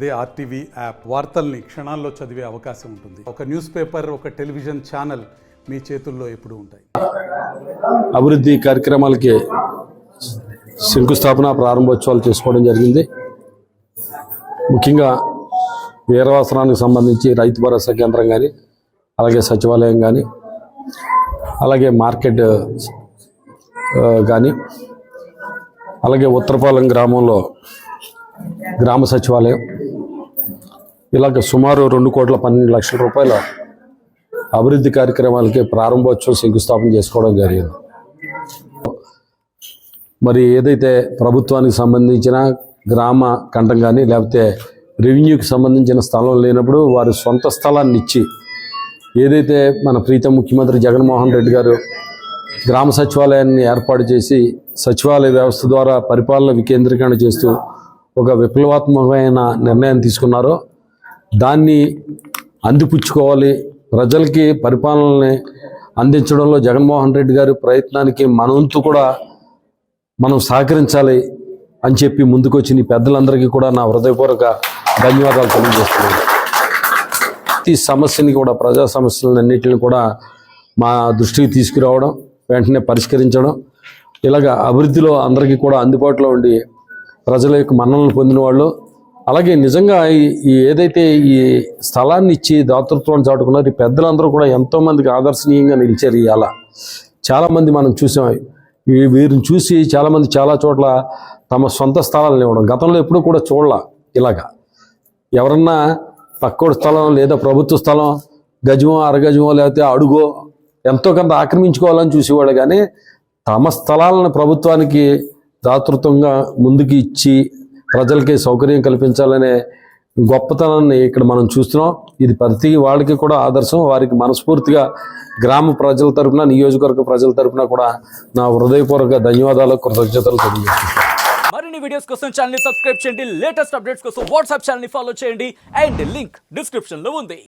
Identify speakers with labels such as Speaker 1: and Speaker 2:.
Speaker 1: అదే RTV app. వార్తల్ని క్షణాల్లో చదివే అవకాశం ఉంటుంది. ఒక న్యూస్ పేపర్ ఒక టెలివిజన్ ఛానల్ మీ చేతుల్లో ఎప్పుడు ఉంటాయి.
Speaker 2: అభివృద్ధి కార్యక్రమాలకి శంకుస్థాపన ప్రారంభోత్సవాలు చేసుకోవడం జరిగింది. ముఖ్యంగా వీరవాసనానికి సంబంధించి రైతు భరోసా కేంద్రం కానీ అలాగే సచివాలయం కానీ అలాగే మార్కెట్ కానీ అలాగే ఉత్తరపాలెం గ్రామంలో గ్రామ సచివాలయం ఇలాగ సుమారు రెండు కోట్ల పన్నెండు లక్షల రూపాయల అభివృద్ధి కార్యక్రమాలకి ప్రారంభోత్సవం శంకుస్థాపన చేసుకోవడం జరిగింది. మరి ఏదైతే ప్రభుత్వానికి సంబంధించిన గ్రామ కంఠం కానీ లేకపోతే రెవెన్యూకి సంబంధించిన స్థలం లేనప్పుడు వారి సొంత స్థలాన్ని ఇచ్చి ఏదైతే మన ప్రీతం ముఖ్యమంత్రి జగన్మోహన్ రెడ్డి గారు గ్రామ సచివాలయాన్ని ఏర్పాటు చేసి సచివాలయ వ్యవస్థ ద్వారా పరిపాలన వికేంద్రీకరణ చేస్తూ ఒక విప్లవాత్మకమైన నిర్ణయం తీసుకున్నారో దాన్ని అందిపుచ్చుకోవాలి. ప్రజలకి పరిపాలనని అందించడంలో జగన్మోహన్ రెడ్డి గారి ప్రయత్నానికి మన వంతు కూడా మనం సహకరించాలి అని చెప్పి ముందుకొచ్చిన పెద్దలందరికీ కూడా నా హృదయపూర్వక ధన్యవాదాలు తెలియజేస్తున్నాను. ప్రతి సమస్యని కూడా ప్రజా సమస్యలన్నింటిని కూడా మా దృష్టికి తీసుకురావడం వెంటనే పరిష్కరించడం ఇలాగ అభివృద్ధిలో అందరికీ కూడా అందుబాటులో ఉండి ప్రజల యొక్క మన్ననలు పొందిన వాళ్ళు అలాగే నిజంగా ఈ- ఏదైతే ఈ స్థలాన్ని ఇచ్చి దాతృత్వాన్ని చాటుకున్నారు ఈ పెద్దలందరూ కూడా ఎంతోమందికి ఆదర్శనీయంగా నిలిచారు ఇవాళ చాలామంది మనం చూసాం. ఈ వీరిని చూసి చాలామంది చాలా చోట్ల తమ సొంత స్థలాలను ఇవ్వడం గతంలో ఎప్పుడూ కూడా చూడాల ఇలాగా. ఎవరన్నా పక్కోడి స్థలం లేదా ప్రభుత్వ స్థలం గజమో అరగజమో లేకపోతే అడుగో ఎంతో కొంత ఆక్రమించుకోవాలని చూసేవాడు కానీ తమ స్థలాలను ప్రభుత్వానికి దాతృత్వంగా ముందుకు ఇచ్చి ప్రజలకి సౌకర్యం కల్పించాలనే గొప్పతనాన్ని ఇక్కడ మనం చూస్తున్నాం. ఇది ప్రతి వాళ్ళకి కూడా ఆదర్శం. వారికి మనస్ఫూర్తిగా గ్రామ ప్రజల తరపున నియోజకవర్గ ప్రజల తరఫున కూడా నా హృదయపూర్వక ధన్యవాదాలు కృతజ్ఞతలు తెలియజేస్తున్నాను.
Speaker 3: మరిన్ని వీడియోస్ కోసం ఛానల్ సబ్స్క్రైబ్ చేయండి. లేటెస్ట్ అప్డేట్స్ కోసం వాట్సాప్ ఛానల్ ఫాలో చేయండి. అండ్ లింక్ డిస్క్రిప్షన్లో ఉంది.